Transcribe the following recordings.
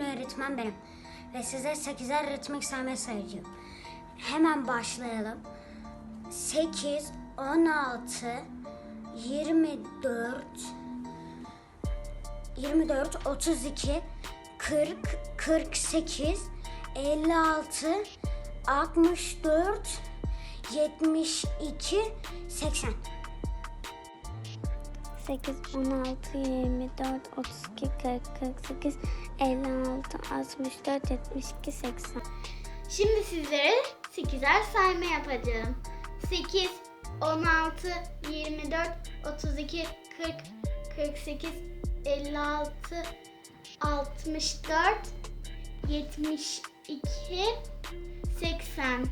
öğretmen benim. Ve size 8'er ritmik sayma sayacağım. Hemen başlayalım. 8, 16, 24, 24, 32, 40, 48, 56, 64, 72, 80. 8, 16, 24, 32, 40, 48, 56, 64, 72, 80. Şimdi sizlere 8'er sayma yapacağım. 8, 16, 24, 32, 40, 48, 56, 64, 72, 80.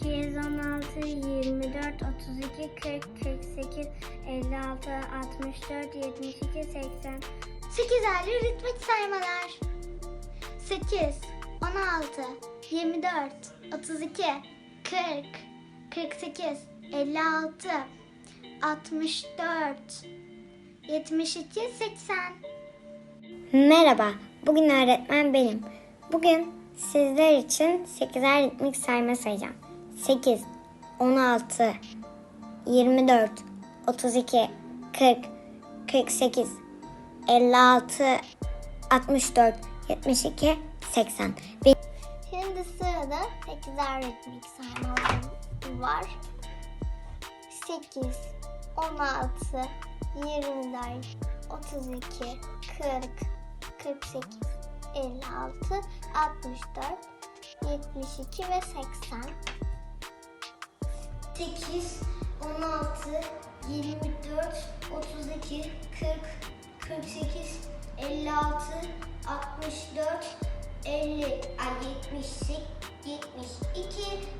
2, 16, 24, 32, 40, 48, 56, 64, 72, 80. 8'erli ritmik saymalar. 8, 16, 24, 32, 40, 48, 56, 64, 72, 80. Merhaba, bugün öğretmen benim. Bugün sizler için 8'er ritmik sayma sayacağım. 8, 16, 24, 32, 40, 48, 56, 64, 72, 80. Bir- Şimdi sırada 8'er ritmik saymalarım var. 8, 16, 24, 32, 40, 48, 56, 64, 72 ve 80. 8, 16, 24, 32, 40, 48, 56, 64, 50, ay 78, 72, 80.